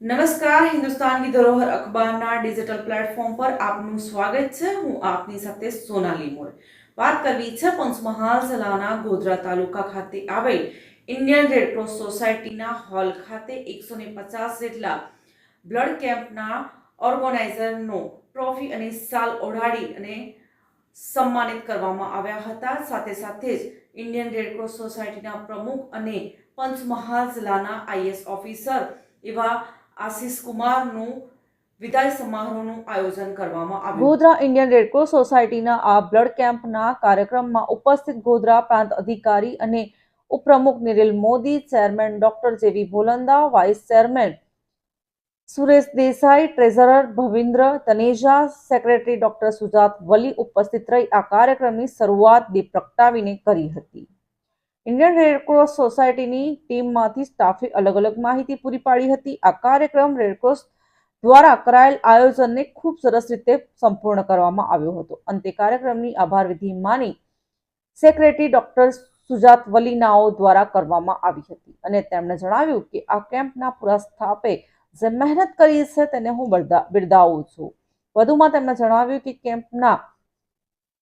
નમસ્કાર હિન્દુસ્તાનની ધરોહર અખબારના digital platform પર આપનું સ્વાગત છે. હું આપની સાથે સોનાલી મોર. વાત કરવી છે પંચમહાલ જિલ્લાના ગોધરા તાલુકા ખાતે આવેલ ઇન્ડિયન રેડક્રોસ સોસાયટીના હોલ ખાતે એકસો ને પચાસ જેટલા બ્લડ કેમ્પના ઓર્ગેનાઇઝરનો ટ્રોફી અને સાલ ઓઢાડી અને સન્માનિત કરવામાં આવ્યા હતા. સાથે સાથે જ ઇન્ડિયન રેડક્રોસ સોસાયટીના પ્રમુખ અને પંચમહાલ જિલ્લાના આઈએસ ઓફિસર એવા આશિષ કુમારનું વિદાય સમારોહનું આયોજન કરવામાં આવ્યું. ગોધરા ઇન્ડિયન રેડક્રોસ સોસાયટીના આ બ્લડ કેમ્પના કાર્યક્રમમાં ઉપસ્થિત ગોધરા પ્રાંત અધિકારી અને ઉપપ્રમુખ નિરિલ Modi, chairman doctor J V Bholanda, vice chairman Suresh Desai, treasurer Bhavindra Taneja, secretary doctor Sujat Vali ઉપસ્થિત રહી આ કાર્યક્રમની શરૂઆત દીપ પ્રગટાવીને કરી હતી. ઇન્ડિયન રેડક્રોસ સોસાયટીની ટીમમાંથી સ્ટાફે અલગ અલગ માહિતી પૂરી પાડી હતી. આ કાર્યક્રમ રેડક્રોસ દ્વારા કરાયેલ આયોજનને ખૂબ સરસ રીતે સંપૂર્ણ કરવામાં આવ્યો હતો. અંતે કાર્યક્રમની આભાર વિધિ માની સેક્રેટરી ડોક્ટર સુજાત વલીનાઓ દ્વારા કરવામાં આવી હતી અને તેમણે જણાવ્યું કે આ કેમ્પના પૂરા સ્ટાફે જે મહેનત કરી છે તેને હું બિરદા- બિરદાવું છું. વધુમાં તેમણે જણાવ્યું કે કેમ્પના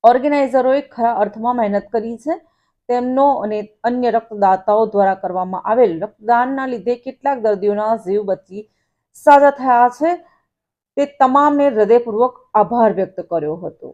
ઓર્ગેનાઇઝરોએ ખરા અર્થમાં મહેનત કરી છે તેમનો અને અન્ય રક્તદાતાઓ દ્વારા કરવામાં આવેલ રક્તદાનના લીધે કેટલાક દર્દીઓના જીવ બચી સાજા થયા છે. તે તમામને હૃદયપૂર્વક આભાર વ્યક્ત કર્યો હતો.